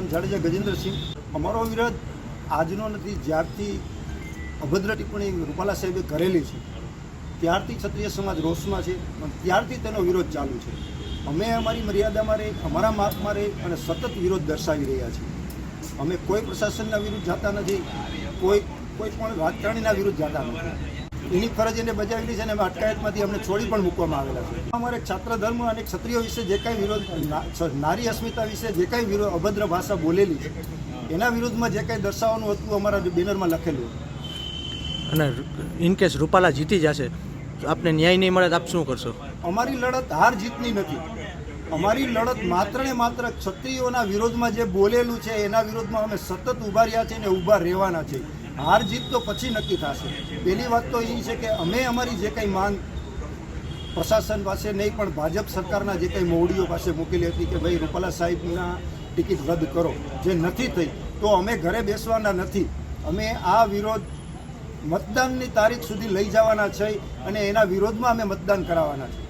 નામ જાડેજા ગજેન્દ્રસિંહ. અમારો વિરોધ આજનો નથી, જ્યારથી અભદ્ર ટિપ્પણી રૂપાલા સાહેબે કરેલી છે. ત્યારથી ક્ષત્રિય સમાજ રોષમાં છે, પણ ત્યારથી તેનો વિરોધ ચાલુ છે. અમે અમારી મર્યાદામાં રહી, અમારા માર્ગમાં રહી અને સતત વિરોધ દર્શાવી રહ્યા છીએ. અમે કોઈ પ્રશાસનના વિરુદ્ધ જતા નથી, કોઈ કોઈ પણ રાજકારણીના વિરુદ્ધ જતા નથી. એની ફરજ એને બજાવેલી છે અને અમે અટકાયતમાંથી અમને છોડી પણ મૂકવામાં આવેલા છે. અમારે છાત્ર ધર્મ અને ક્ષત્રિયો વિશે જે કાંઈ વિરોધ નારી અસ્મિતા વિશે જે કાંઈ વિરોધ અભદ્ર ભાષા બોલેલી છે એના વિરુદ્ધમાં જે કાંઈ દર્શાવવાનું હતું અમારા બેનરમાં લખેલું અને ઇન કેસ રૂપાલા જીતી જશે આપને ન્યાય નહીં મળે તો આપ શું કરશો? અમારી લડત હાર જીતની નથી. અમારી લડત માત્ર ને માત્ર ક્ષત્રિયોના વિરોધમાં જે બોલેલું છે એના વિરોધમાં અમે સતત ઊભા રહ્યા છે અને ઊભા રહેવાના છે હાર જીત તો પછી નક્કી થશે. પહેલી વાત તો એ છે કે અમે અમારી જે કંઈ માંગ પ્રશાસન પાસે નહીં, પણ ભાજપ સરકારના જે કંઈ મોવડીઓ પાસે મૂકેલી હતી કે ભાઈ રૂપાલા સાહેબના ટિકિટ રદ કરો, જે નથી થઈ, તો અમે ઘરે બેસવાના નથી. અમે આ વિરોધ મતદાનની તારીખ સુધી લઈ જવાના છે અને એના વિરોધમાં અમે મતદાન કરાવવાના છે.